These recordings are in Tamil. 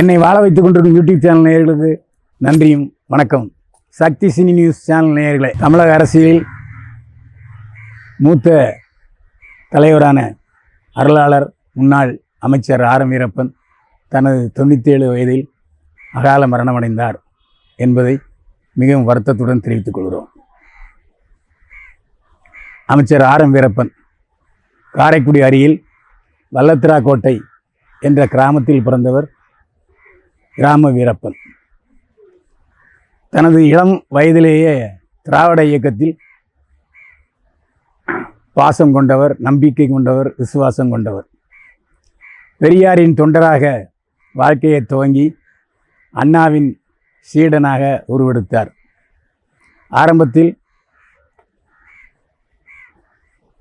என்னை வாழ வைத்துக் கொண்டிருக்கும் யூடியூப் சேனல் நேயர்களுக்கு நன்றியும் வணக்கம். சக்தி சினி நியூஸ் சேனல் நேயர்களே தமிழக அரசியலில் மூத்த தலைவரான அருளாளர் முன்னாள் அமைச்சர் ஆர். எம். வீரப்பன் தனது தொண்ணூற்றேழு வயதில் அகால மரணமடைந்தார் என்பதை மிகவும் வருத்தத்துடன் தெரிவித்துக் கொள்கிறோம். அமைச்சர் ஆர். எம். வீரப்பன் காரைக்குடி அருகில் வல்லத்திரா கோட்டை என்ற கிராமத்தில் பிறந்தவர் கிராம வீரப்பன். தனது இளம் வயதிலேயே திராவிட இயக்கத்தில் பாசம் கொண்டவர் நம்பிக்கை கொண்டவர் விசுவாசம் கொண்டவர். பெரியாரின் தொண்டராக வாழ்க்கையை துவங்கி அண்ணாவின் சீடனாக உருவெடுத்தார். ஆரம்பத்தில்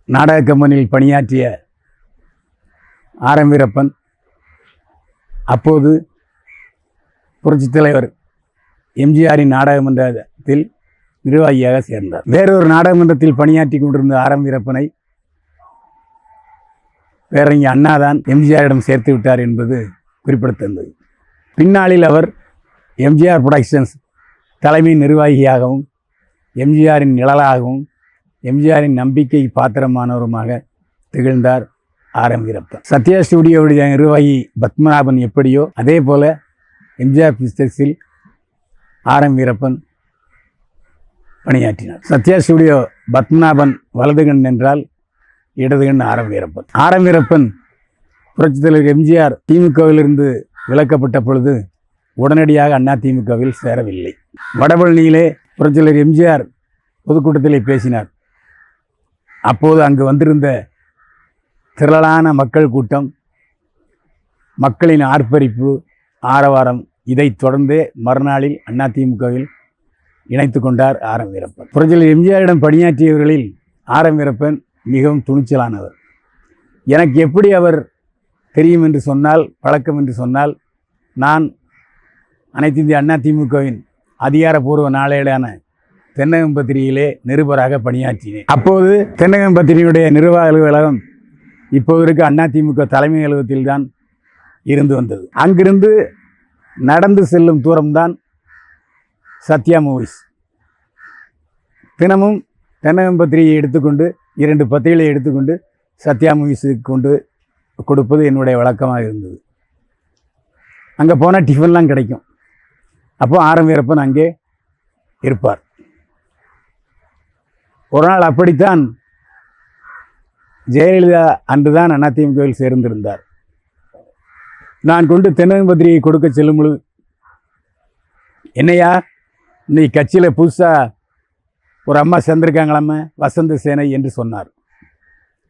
நாடக கம்பெனியில் பணியாற்றிய ஆர் வீரப்பன் அப்போது புரட்சித் தலைவர் எம்ஜிஆரின் நாடகமன்றத்தில் நிர்வாகியாக சேர்ந்தார். வேறொரு நாடகமன்றத்தில் பணியாற்றி கொண்டிருந்த ஆரம் எம் வீரப்பனை பேரறிஞர் அண்ணாதான் எம்ஜிஆரிடம் சேர்த்து விட்டார் என்பது குறிப்பிடத்தக்கது. பின்னாளில் அவர் எம்ஜிஆர் புரொடக்ஷன்ஸ் தலைமை நிர்வாகியாகவும் எம்ஜிஆரின் நிழலாகவும் எம்ஜிஆரின் நம்பிக்கை பாத்திரமானவருமாக திகழ்ந்தார் ஆரம் வீரப்பன். சத்யா ஸ்டுடியோவுடைய நிர்வாகி பத்மநாபன் எப்படியோ அதே போல எம்ஜிஆர் பிக்சர்ஸில் ஆர் எம் வீரப்பன் பணியாற்றினார். சத்யா ஸ்டுடியோ பத்மநாபன் வலது கண் என்றால் இடது கண் R M Veerappan. R M Veerappan புரட்சித் தலைவர் எம்ஜிஆர் திமுகவிலிருந்து விலக்கப்பட்ட பொழுது உடனடியாக அண்ணா திமுகவில் சேரவில்லை. வடபழனியிலே புரட்சித் தலைவர் எம்ஜிஆர் பொதுக்கூட்டத்திலே பேசினார். அப்போது அங்கு வந்திருந்த திரளான மக்கள் கூட்டம் மக்களின் ஆர்ப்பரிப்பு ஆரவாரம் இதைத் தொடர்ந்து மறுநாளில் அதிமுகவில் இணைத்து கொண்டார் ஆர் எம் வீரப்பன். புரட்சியில் எம்ஜிஆரிடம் பணியாற்றியவர்களில் ஆர் எம் வீரப்பன் மிகவும் துணிச்சலானவர். எனக்கு எப்படி அவர் தெரியும் என்று சொன்னால் பழக்கம் என்று சொன்னால் நான் அனைத்து இந்திய அண்ணா திமுகவின் அதிகாரப்பூர்வ நாளேடான தென்னகம் பத்திரிகையிலே நிருபராக பணியாற்றினேன். அப்போது தென்னகம் பத்திரிகையுடைய நிர்வாக அலுவலகம் இப்போது இருக்க அண்ணா திமுக தலைமை அலுவலகத்தில் தான் இருந்து வந்தது. அங்கிருந்து நடந்து செல்லும் தூரம்தான் சத்யா மூவிஸ் தினமும் தென்னகம் பத்திரிகையை எடுத்துக்கொண்டு இரண்டு பத்திரிகளை எடுத்துக்கொண்டு சத்யா மூவிஸுக்கு கொண்டு கொடுப்பது என்னுடைய வழக்கமாக இருந்தது. அங்கே போனால் டிஃபன்லாம் கிடைக்கும். அப்போ ஆரம் வீரப்பன் அங்கே இருப்பார். ஒரு நாள் அப்படித்தான் ஜெயலலிதா அன்றுதான் அதிமுகவில் சேர்ந்திருந்தார். நான் கொண்டு தென்னம்பதிரியை கொடுக்க செல்லும் பொழுது என்னையா நீ கட்சியில் புதுசாக ஒரு அம்மா சேர்ந்திருக்காங்களாம வசந்த சேனை என்று சொன்னார்.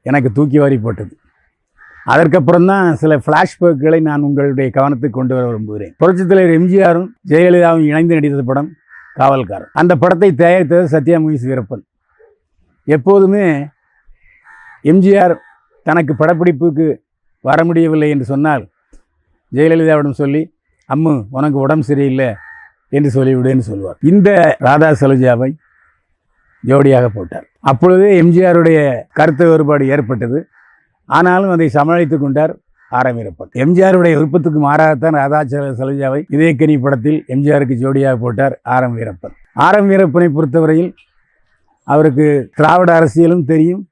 எனக்கு தூக்கி வாரி போட்டது. அதற்கப்புறம் தான் சில ஃப்ளாஷ்பேக்குகளை நான் உங்களுடைய கவனத்துக்கு கொண்டு வர விரும்புகிறேன். புரட்சித் தலைவர் எம்ஜிஆரும் ஜெயலலிதாவும் இணைந்து நடித்த படம் காவல்காரன் அந்த படத்தை தயாரித்தது சத்யா மூவிஸ் வீரப்பன். எப்போதுமே எம்ஜிஆர் தனக்கு படப்பிடிப்புக்கு வர முடியவில்லை என்று சொன்னால் ஜெயலலிதாவிடம் சொல்லி அம்மு உனக்கு உடம்பு சரியில்லை என்று சொல்லிவிடுன்னு சொல்லுவார். இந்த ராதா சலுஜாவை ஜோடியாக போட்டார். அப்பொழுது எம்ஜிஆருடைய கருத்து வேறுபாடு ஏற்பட்டது. ஆனாலும் அதை சமாளித்து கொண்டார் ஆர் எம்ஜிஆருடைய விருப்பத்துக்கு மாறாகத்தான் ராதா சல- சலுஜாவை இதயக்கனி படத்தில் எம்ஜிஆருக்கு ஜோடியாக போட்டார் ஆரம் வீரப்பன் ஆரம் வீரப்பனை பொறுத்தவரையில் அவருக்கு திராவிட அரசியலும் தெரியும்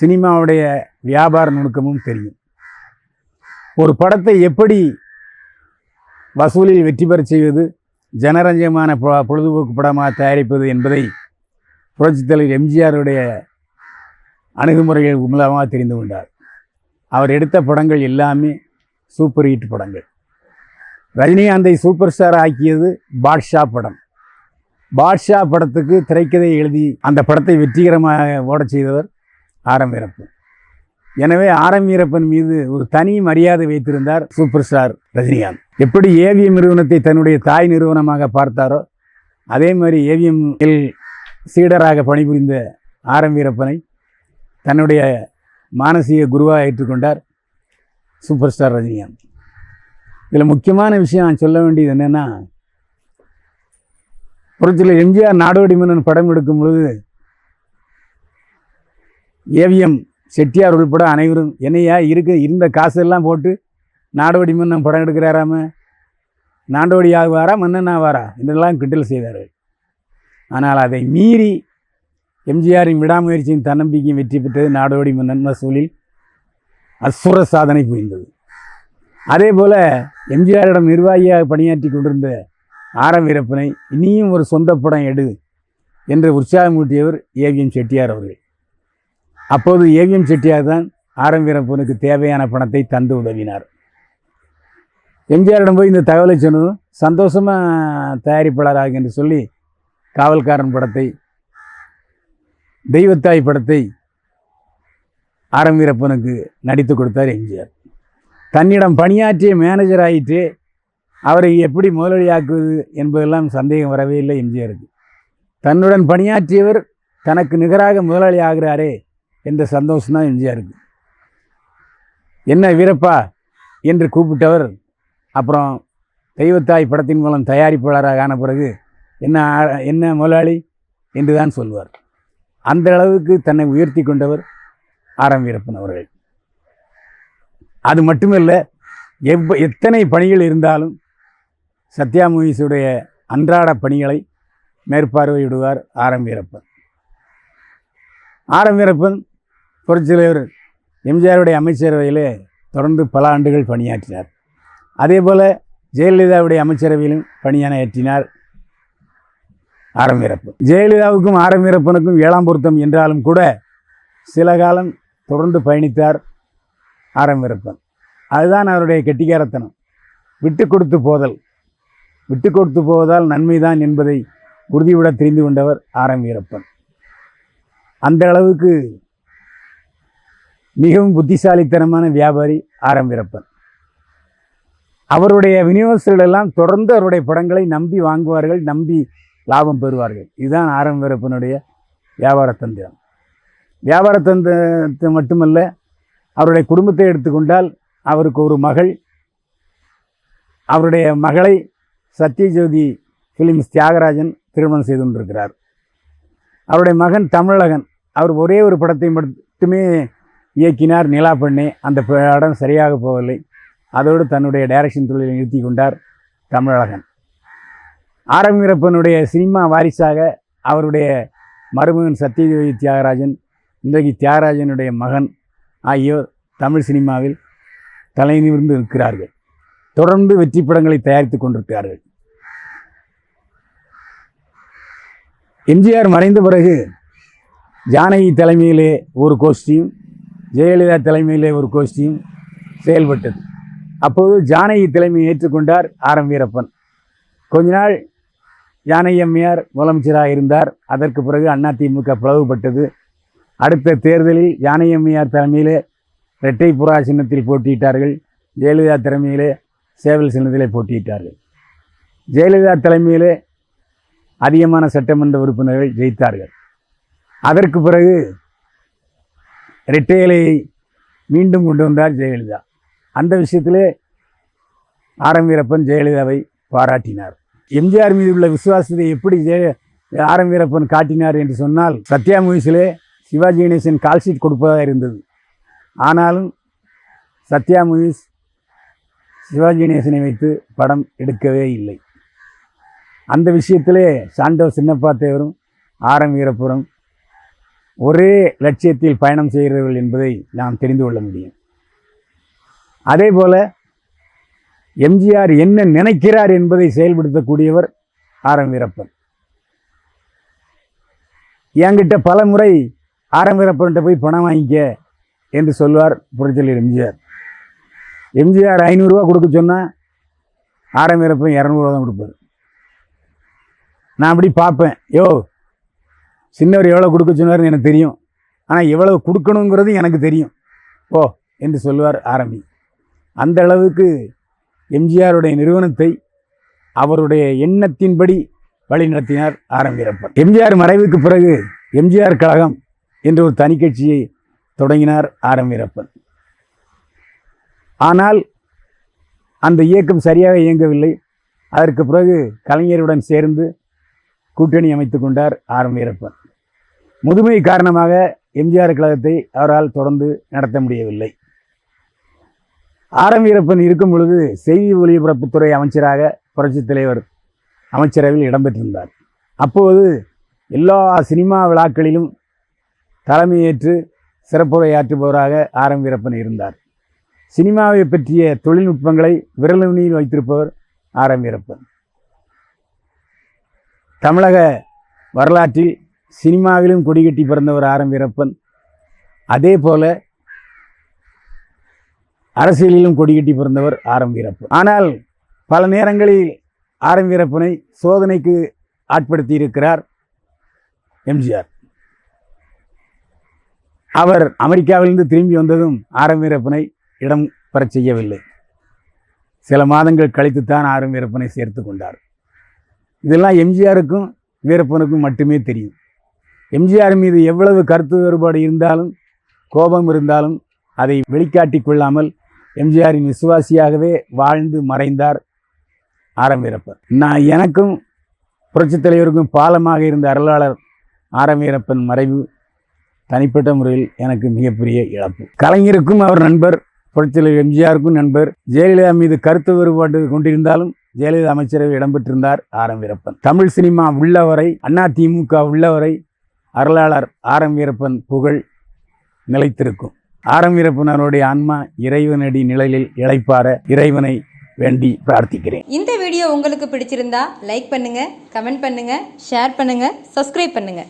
சினிமாவுடைய வியாபார நுணுக்கமும் தெரியும். ஒரு படத்தை எப்படி வசூலில் வெற்றி பெறச் செய்வது ஜனரஞ்சகமான பொழுதுபோக்கு படமாக தயாரிப்பது என்பதை புரட்சித் தலைவர் எம்ஜிஆருடைய அணுகுமுறைகள் மூலமாக தெரிந்து கொண்டார். அவர் எடுத்த படங்கள் எல்லாமே சூப்பர் ஹிட் படங்கள். ரஜினிகாந்தை சூப்பர் ஸ்டார் ஆக்கியது பாட்ஷா படம். பாட்ஷா படத்துக்கு திரைக்கதை எழுதி அந்த படத்தை வெற்றிகரமாக ஓடச் செய்தவர் ஆரம்பிறப்பு எனவே ஆர் எம் வீரப்பன் மீது ஒரு தனி மரியாதை வைத்திருந்தார் சூப்பர் ஸ்டார் ரஜினிகாந்த். எப்படி ஏவிஎம் நிறுவனத்தை தன்னுடைய தாய் நிறுவனமாக பார்த்தாரோ அதே மாதிரி ஏவிஎம் சீடராக பணிபுரிந்த ஆர் எம் வீரப்பனை தன்னுடைய மானசீக குருவாக ஏற்றுக்கொண்டார் சூப்பர் ஸ்டார் ரஜினிகாந்த். இதில் முக்கியமான விஷயம் நான் சொல்ல வேண்டியது என்னென்னா புரட்சியில் எம்ஜிஆர் நாடோடி மன்னன் படம் எடுக்கும் பொழுது ஏவிஎம் செட்டியார் உள்பட அனைவரும் என்னையா இருக்கு? இருந்த காசெல்லாம் போட்டு நாடோடி மன்னன் படம் எடுக்கிறாராம. நாடோடி ஆகுவாரா மன்னன் ஆவாரா? என்றெல்லாம் கிண்டல் செய்தார்கள். ஆனால் அதை மீறி எம்ஜிஆரின் விடாமுயற்சியின் தன்னம்பிக்கையும் வெற்றி பெற்றது நாடோடி மன்னன் வசூலில் அசுர சாதனை புரிந்தது. அதே போல் எம்ஜிஆரிடம் நிர்வாகியாக பணியாற்றி கொண்டிருந்த ஆரம் வீரப்பனை இனியும் ஒரு சொந்த படம் எடு என்று உற்சாகமூட்டியவர் ஏவிஎம் செட்டியார் அவர்கள். அப்போது ஏவிஎம் செட்டியார் தான் ஆரம் வீரப்பனுக்கு தேவையான பணத்தை தந்து உதவினார். எம்ஜிஆரிடம் போய் இந்த தகவலை சொன்னதும் சந்தோஷமாக தயாரிப்பாளராக என்று சொல்லி காவல்காரன் படத்தை தெய்வத்தாய் படத்தை ஆரம் வீரப்பனுக்கு நடித்து கொடுத்தார் எம்ஜிஆர். தன்னிடம் பணியாற்றிய மேனேஜர் ஆயிட்டு அவரை எப்படி முதலாளியாக்குவது என்பதெல்லாம் சந்தேகம் வரவே இல்லை எம்ஜிஆருக்கு. தன்னுடன் பணியாற்றியவர் தனக்கு நிகராக முதலாளி ஆகிறாரே என்ற சந்தோஷம் தான் எம்ஜிஆருக்கு. என்ன வீரப்பா என்று கூப்பிட்டவர் அப்புறம் தெய்வத்தாய் படத்தின் மூலம் தயாரிப்பாளராக ஆன பிறகு என்ன ஆ- என்ன முதலாளி என்று தான் சொல்வார். அந்த அளவுக்கு தன்னை உயர்த்தி கொண்டவர் ஆரம் வீரப்பன் அவர்கள். அது மட்டுமல்ல எவ்வ எத்தனை பணிகள் இருந்தாலும் சத்யா மூவிஸுடைய அன்றாட பணிகளை மேற்பார்வையிடுவார் ஆரம் வீரப்பன். ஆரம் வீரப்பன் புரட்சித்தலைவர் எம்ஜிஆருடைய அமைச்சரவையிலே தொடர்ந்து பல ஆண்டுகள் பணியாற்றினார். அதே போல் ஜெயலலிதாவுடைய அமைச்சரவையிலும் பணியாற்றினார் ஆரம் ஜெயலலிதாவுக்கும் ஆரம்பிறப்பனுக்கும் ஏழாம் பொருத்தம் என்றாலும் கூட சில காலம் தொடர்ந்து பயணித்தார் ஆரம்பிறப்பன். அதுதான் அவருடைய கெட்டிக்காரத்தனம். விட்டு கொடுத்து போதல். விட்டு கொடுத்து போவதால் நன்மைதான் என்பதை உறுதிவிட தெரிந்து கொண்டவர் ஆரம்பிறப்பன். அந்த அளவுக்கு மிகவும் புத்திசாலித்தனமான வியாபாரி ஆரம் வீரப்பன். அவருடைய விநியோகஸ்தர்கள் எல்லாம் தொடர்ந்து அவருடைய படங்களை நம்பி வாங்குவார்கள் நம்பி லாபம் பெறுவார்கள். இதுதான் ஆரம் வீரப்பனுடைய வியாபார தந்திரம். வியாபார தந்திரத்தை மட்டுமல்ல அவருடைய குடும்பத்தை எடுத்துக்கொண்டால் அவருக்கு ஒரு மகள் அவருடைய மகளை சத்யஜோதி ஃபிலிம்ஸ் தியாகராஜன் திருமணம் செய்து கொண்டிருக்கிறார். அவருடைய மகன் தமிழகன் அவர் ஒரே ஒரு படத்தை மட்டுமே இயக்கினார் நிலா பெண்ணே. அந்த படம் சரியாக போகவில்லை. அதோடு தன்னுடைய டைரக்ஷன் தொழிலை நிறுத்தி கொண்டார் தமிழகன் ஆரம்பிரப்பனுடைய சினிமா வாரிசாக அவருடைய மருமகன் சத்யதேவி தியாகராஜன் இன்றைக்கு தியாகராஜனுடைய மகன் ஆகியோர் தமிழ் சினிமாவில் தலை நிமிர்ந்து இருக்கிறார்கள் தொடர்ந்து வெற்றி படங்களை தயாரித்து கொண்டிருக்கிறார்கள். எம்ஜிஆர் மறைந்த பிறகு ஜானகி தலைமையிலே ஒரு கோஷ்டியும் ஜெயலலிதா தலைமையிலே ஒரு கோஷ்டியும் செயல்பட்டது. அப்போது ஜானகி தலைமையை ஏற்றுக்கொண்டார் ஆரம் வீரப்பன். கொஞ்ச நாள் ஜானகி அம்மையார் முதலமைச்சராக இருந்தார். அதற்கு பிறகு அதிமுக பிளவுபட்டது. அடுத்த தேர்தலில் ஜானகி அம்மையார் தலைமையிலே இரட்டை புறா சின்னத்தில் போட்டியிட்டார்கள். ஜெயலலிதா தலைமையிலே சேவல் சின்னத்திலே போட்டியிட்டார்கள். ஜெயலலிதா தலைமையிலே அதிகமான சட்டமன்ற உறுப்பினர்கள் ஜெயித்தார்கள். அதற்கு பிறகு இரட்டையலையை மீண்டும் கொண்டு வந்தார் ஜெயலலிதா. அந்த விஷயத்திலே ஆரம் வீரப்பன் ஜெயலலிதாவை பாராட்டினார். எம்ஜிஆர் மீது உள்ள விசுவாசத்தை எப்படி ஜெய ஆரம் வீரப்பன் காட்டினார் என்று சொன்னால் சத்யா மூவிஸிலே சிவாஜி கணேசன் கால்ஷீட் கொடுப்பதாக இருந்தது. ஆனாலும் சத்யா மூவிஸ் சிவாஜி கணேசனை வைத்து படம் எடுக்கவே இல்லை. அந்த விஷயத்திலே சாண்டோ சின்னப்பா தேவரும் ஆரம் வீரப்புரம் ஒரே லட்சியத்தில் பயணம் செய்கிறவர்கள் என்பதை நாம் தெரிந்து கொள்ள முடியும். அதே போல் எம்ஜிஆர் என்ன நினைக்கிறார் என்பதை செயல்படுத்தக்கூடியவர் ஆரம் வீரப்பன். என்கிட்ட பல முறை ஆரம் வீரப்பன்கிட்ட போய் பணம் வாங்கிக்க என்று சொல்வார் புரட்சியாளர் எம்ஜிஆர். எம்ஜிஆர் ஐநூறுரூவா கொடுக்க சொன்னால் ஆரம் வீரப்பன் இரநூறுவா தான் கொடுப்பார். நான் அப்படி பார்ப்பேன். யோ சின்னவர் எவ்வளோ கொடுக்க சொன்னார்னு எனக்கு தெரியும். ஆனால் எவ்வளவு கொடுக்கணுங்கிறது எனக்கு தெரியும். ஓ என்று சொல்லுவார் ஆரம்பி. அந்த அளவுக்கு எம்ஜிஆருடைய நிறுவனத்தை அவருடைய எண்ணத்தின்படி வழிநடத்தினார் ஆரம்பிரப்பர் எம்ஜிஆர் மறைவுக்கு பிறகு எம்ஜிஆர் கழகம் என்ற ஒரு தனி கட்சியை தொடங்கினார் ஆரம் வீரப்பன் ஆனால் அந்த இயக்கம் சரியாக இயங்கவில்லை. அதற்கு பிறகு கலைஞருடன் சேர்ந்து கூட்டணி அமைத்து கொண்டார் ஆரம் வீரப்பன் முதுமை காரணமாக எம்ஜிஆர் கழகத்தை அவரால் தொடர்ந்து நடத்த முடியவில்லை. ஆரம்பீரப்பன் இருக்கும் பொழுது செய்தி ஒலிபரப்புத்துறை அமைச்சராக புரட்சித் தலைவர் அமைச்சரவையில் இடம்பெற்றிருந்தார். அப்போது எல்லா சினிமா விழாக்களிலும் தலைமையேற்று சிறப்புரையாற்றுபவராக ஆர் எம் வீரப்பன் இருந்தார். சினிமாவை பற்றிய தொழில்நுட்பங்களை விரலுணியில் வைத்திருப்பவர் ஆர் எம் வீரப்பன். தமிழக வரலாற்றில் சினிமாவிலும் கொடிகட்டி பிறந்தவர் ஆரம் வீரப்பன். அதே போல அரசியலிலும் கொடிகட்டி பிறந்தவர் ஆரம் வீரப்பன். ஆனால் பல நேரங்களில் ஆரம் வீரப்பனை சோதனைக்கு ஆட்படுத்தி இருக்கிறார் எம்ஜிஆர் அவர் அமெரிக்காவிலிருந்து திரும்பி வந்ததும் ஆரம் வீரப்பனை இடம் பெறச் செய்யவில்லை. சில மாதங்கள் கழித்துத்தான் ஆரம் வீரப்பனை சேர்த்து கொண்டார். இதெல்லாம் எம்ஜிஆருக்கும் வீரப்பனுக்கும் மட்டுமே தெரியும். எம்ஜிஆர் மீது எவ்வளவு கருத்து வேறுபாடு இருந்தாலும் கோபம் இருந்தாலும் அதை வெளிக்காட்டி கொள்ளாமல் எம்ஜிஆரின் விசுவாசியாகவே வாழ்ந்து மறைந்தார் ஆர் வீரப்பன். நான் எனக்கும் புரட்சித் தலைவருக்கும் பாலமாக இருந்த அருளாளர் ஆர் வீரப்பன் மறைவு தனிப்பட்ட முறையில் எனக்கு மிகப்பெரிய இழப்பு. கலைஞருக்கும் அவர் நண்பர் புரட்சித் தலைவர் எம்ஜிஆருக்கும் நண்பர் ஜெயலலிதா மீது கருத்து வேறுபாடு கொண்டிருந்தாலும் ஜெயலலிதா அமைச்சரவை இடம்பெற்றிருந்தார் ஆர் வீரப்பன். தமிழ் சினிமா உள்ளவரை அண்ணா திமுக உள்ளவரை அருளாளர் ஆரம் வீரப்பன் புகழ் நிலைத்திருக்கும். ஆர் எம் ஆன்மா இறைவனடி நிழலில் இழைப்பார இறைவனை வேண்டி பிரார்த்திக்கிறேன். இந்த வீடியோ உங்களுக்கு பிடிச்சிருந்தா லைக் பண்ணுங்க கமெண்ட் பண்ணுங்க ஷேர் பண்ணுங்க சப்ஸ்கிரைப் பண்ணுங்க.